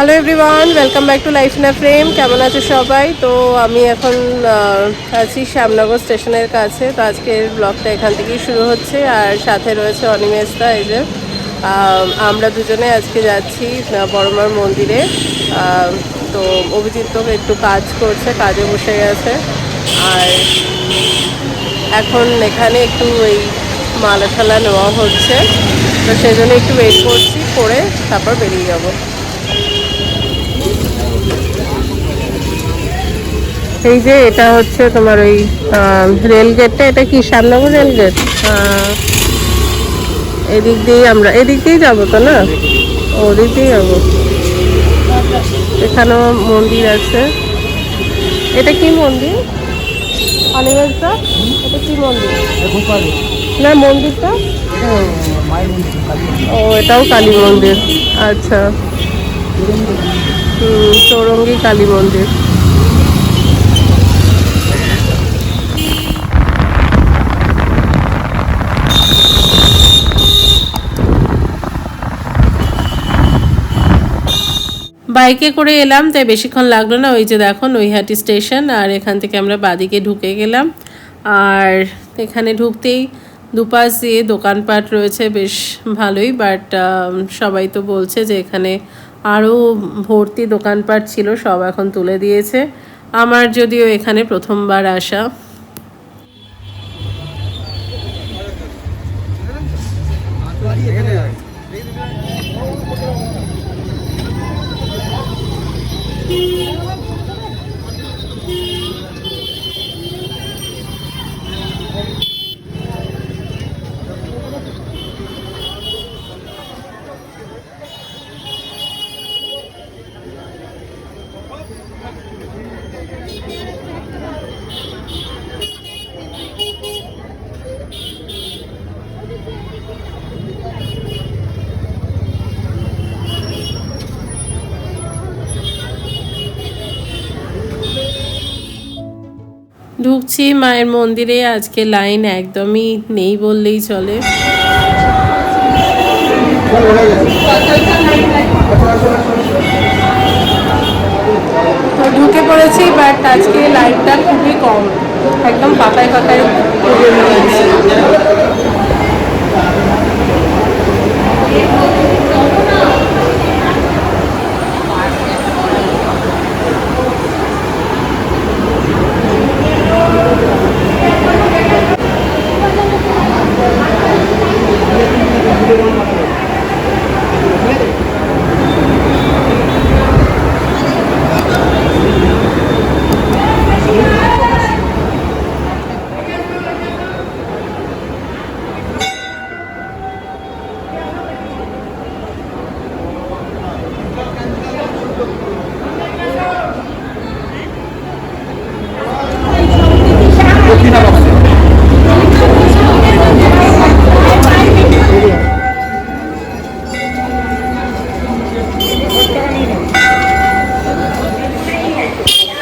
Hello everyone welcome back to life না frame কেমন আছো সবাই? তো আমি এখন আছি শ্যামনগর স্টেশনের কাছে। তো আজকের ব্লগটা এখান থেকেই শুরু হচ্ছে। আর সাথে রয়েছে অনিমেশদা এই যে আমরা দুজনে আজকে যাচ্ছি বড়মার মন্দিরে। তো অভিজিৎ তো একটু কাজ করছে, কাজে বসে গেছে। আর এখন এখানে একটু এই মালা ঠালা নেওয়া হচ্ছে। তো সেই জন্য একটু ওয়েট করছি, করে তারপর বেরিয়ে যাব। এই যে এটা হচ্ছে তোমার ওই রেল গেটটা, এটা কি শ্যামনগর রেল গেট? এদিক দিয়েই আমরা, এদিক দিয়েই যাব তো না? ওদিক দিয়েই যাব। এখানেও মন্দির আছে। এটা কি মন্দির? অনিমেষদা? এটা কি মন্দির? না, মন্দিরটা? ও, এটাও কালী মন্দির। আচ্ছা। হুম, চৌরঙ্গি কালী মন্দির। বাইকে করে এলাম, তাই বেশিক্ষণ লাগল না। ওই যে দেখো নৈহাটি স্টেশন, আর এখান থেকে আমরা বাদিকে ঢুকে গেলাম। আর এখানে ঢুকতেই দুপাশ দিয়ে দোকানপাট রয়েছে, বেশ ভালোই। বাট সবাই তো বলছে যে এখানে আরও ভর্তি দোকানপাট ছিল, সব এখন তুলে দিয়েছে। আমার যদিও এখানে প্রথমবার আসা। 一 ঢুকছি মায়ের মন্দিরে, আজকে লাইন একদমই নেই বললেই চলে। ঢুকে পড়েছি বাট আজকে লাইনটা খুবই কম, একদম পাতায় পাতায়।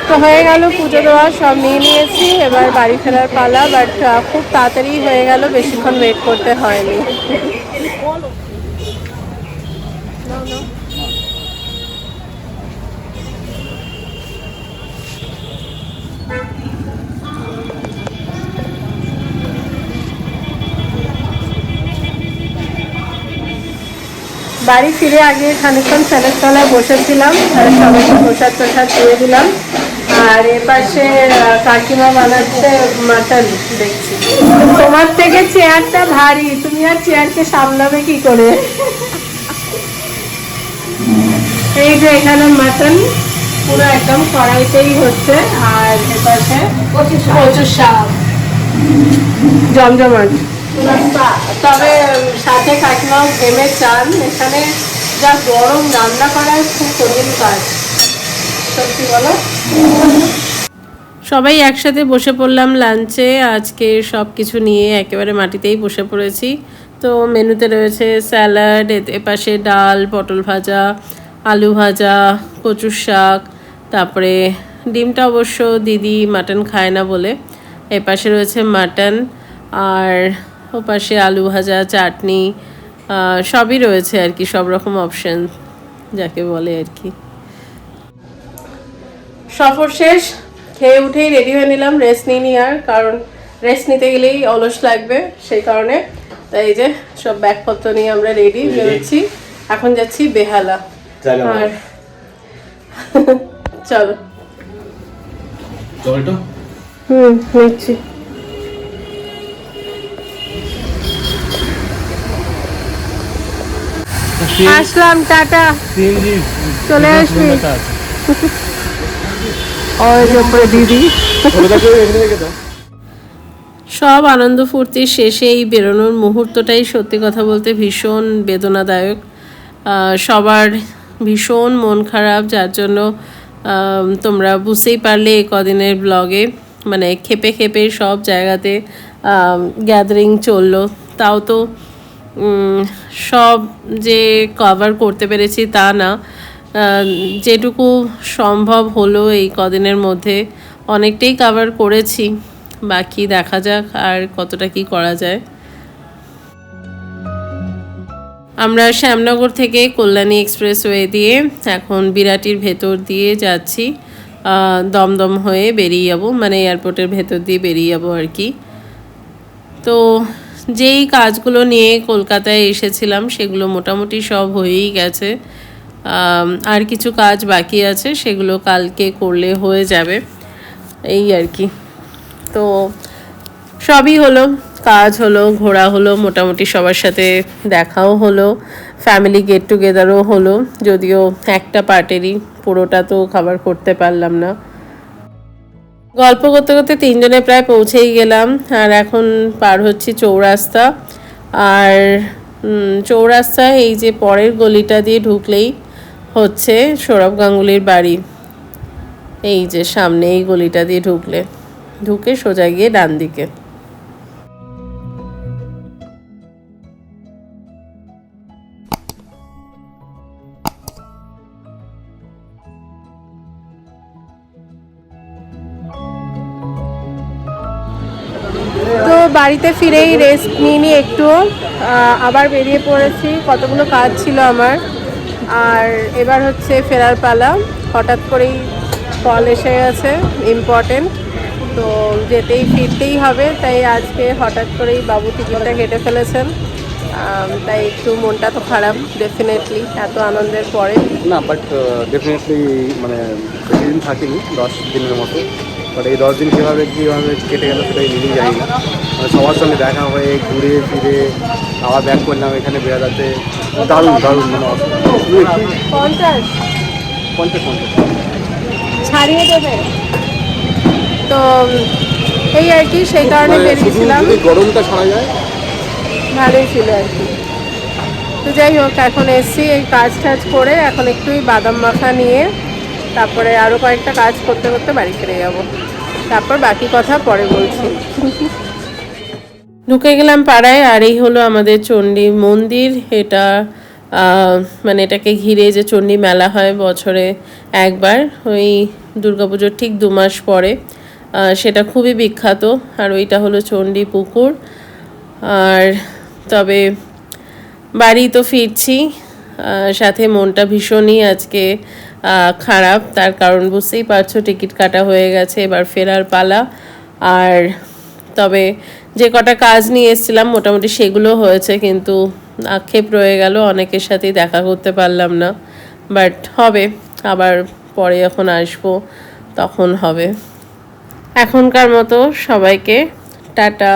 তো হয়ে গেল পুজো দেওয়া সব নিয়ে নিয়েছি। এবার বাড়ি ফেরার পালা বাট খুব তাড়াতাড়ি হয়ে গেল বেশিক্ষণ ওয়েট করতে হয়নি। বাড়ি ফিরে আগে খানিকক্ষণ ফ্যানের তলায় বসেছিলাম। সবাইকে প্রসাদ প্রসাদ দিয়ে দিলাম। আর এর পাশে আহ, কাকিমা বানাচ্ছে মাটন দেখছি। তোমার থেকে চেয়ারটা ভারী। তুমি আর চেয়ারকে সামলাবে কি করে? এই যে এখানে মাটন পুরো একদম কড়াইতেই হচ্ছে। আর এর পাশে কচু শাক। জমজমাট। তবে সাথে কাকিমাও ঘেমে চান এখানে যা গরম, রান্না করার খুব কঠিন কাজ। সত্যি বলো? সবাই একসাথে বসে পড়লাম লাঞ্চে। আজকে সব কিছু নিয়ে একেবারে মাটিতেই বসে পড়েছি। তো মেনুতে রয়েছে স্যালাড এপাশে ডাল, পটল ভাজা, আলু ভাজা, কচুর শাক, তারপরে ডিমটা অবশ্য দিদি মাটন খায় না বলে। এপাশে রয়েছে মাটন আর ওপাশে আলু ভাজা চাটনি সবই রয়েছে আর কি সব রকম অপশন যাকে বলে আর কি। সফর শেষ খেয়ে উঠেই রেডি হয়ে নিলাম রেস্ট নিয়ে নি আর কারণ রেস্ট নিতে গেলেই অলস লাগবে সেই কারণে। তাই এই যে সব ব্যাগপত্র নিয়ে আমরা রেডি বেরোচ্ছি। এখন যাচ্ছি বেহালা। আর চলো। হুম নিচ্ছি। আসলাম টাটা। চলে আসবি। ওই যে উপরে দিদি। সব আনন্দ ফুর্তির শেষে এই বেরোনোর মুহূর্তটাই সত্যি কথা বলতে ভীষণ বেদনাদায়ক। সবার ভীষণ মন খারাপ যার জন্য তোমরা বুঝতেই পারলে এই কদিনের ব্লগে মানে খেপে খেপে সব জায়গাতে গ্যাদারিং চলল। তাও তো সব যে কভার করতে পেরেছি তা না। যেটুকু সম্ভব হলো এই কদিনের মধ্যে অনেকটাই কভার করেছি। বাকি দেখা যাক আর কতটা কি করা যায়। আমরা শ্যামনগর থেকে কল্যাণী এক্সপ্রেসওয়ে দিয়ে এখন বিরাটির ভেতর দিয়ে যাচ্ছি। দমদম হয়ে বেরিয়ে যাব মানে এয়ারপোর্টের ভেতর দিয়ে বেরিয়ে যাব আর কি। তো যেই কাজগুলো নিয়ে কলকাতায় এসেছিলাম, সেগুলো মোটামুটি সব হয়েই গেছে। আর কিছু কাজ বাকি আছে, সেগুলো কালকে করলে হয়ে যাবে। এই আর কি। তো সবই হলো, কাজ হলো, ঘোরা হলো, মোটামুটি সবার সাথে দেখাও হলো ফ্যামিলি গেট টুগেদারও হলো, যদিও একটা পার্টেরই পুরোটা তো খাবার করতে পারলাম না। গল্প করতে করতে তিনজনে প্রায় পৌঁছেই গেলাম, আর এখন পার হচ্ছি চৌরাস্তা। আর চৌরাস্তা এই যে পরের গলিটা দিয়ে ঢুকলেই হচ্ছে সৌরভ গাঙ্গুলির বাড়ি। এই যে সামনে এই গলিটা দিয়ে ঢুকলে, ঢুকে সোজা গিয়ে ডান দিকে বাড়িতে ফিরেই রেস্ট নিয়ে নিই একটু আবার বেরিয়ে পড়েছি। কতগুলো কাজ ছিল আমার। আর এবার হচ্ছে ফেরার পালা। হঠাৎ করেই কল এসে গেছে ইম্পর্টেন্ট তো যেতেই ফিরতেই হবে। তাই আজকে হঠাৎ করেই বাবু টিকিটটা কেটে ফেলেছেন। তাই একটু মনটা তো খারাপ ডেফিনেটলি এত আনন্দের পরে। না বাট ডেফিনেটলি মানে দশ দিনের মতো। বাট এই দশ দিন কীভাবে কীভাবে কেটে গেল সেটাই নিজেই জানি না। মানে সবার সঙ্গে দেখা হয়ে ঘুরে ফিরে আবার ব্যাক করলাম এখানে বেড়াতে দারুণ দারুণ মানে। পঞ্চাশ? ছাড়িয়ে দেবে। তো এই আর কি সেই কারণে মানে বেরিয়েছিলাম গরমটা ছাড়া যায়? ভালোই ছিল আর কি। তো যাই হোক এখন এসছি এই কাজ টাজ করে এখন একটুই বাদাম মাখা নিয়ে তারপরে আরও কয়েকটা কাজ করতে করতে বাড়ি ফিরে যাব। তারপর বাকি কথা পরে বলছি। ঢুকে গেলাম পাড়ায়, আর এই হলো আমাদের চণ্ডী মন্দির। এটা মানে এটাকে ঘিরে যে চণ্ডী মেলা হয় বছরে একবার, ওই দুর্গাপুজোর ঠিক দু মাস পরে। সেটা খুবই বিখ্যাত, আর ওইটা হলো চণ্ডী পুকুর। আর তবে বাড়ি তো ফিরছি সাথে মনটা ভীষণই আজকে খারাপ, তার কারণ বুঝতেই পারছ, টিকিট কাটা হয়ে গেছে, এবার ফেরার পালা। আর তবে যে কটা কাজ নিয়ে এসেছিলাম, মোটামুটি সেগুলো হয়েছে, কিন্তু আক্ষেপ রয়ে গেল, অনেকের সাথেই দেখা করতে পারলাম না। বাট হবে, আবার পরে যখন আসব, তখন হবে। এখনকার মতো সবাইকে টাটা।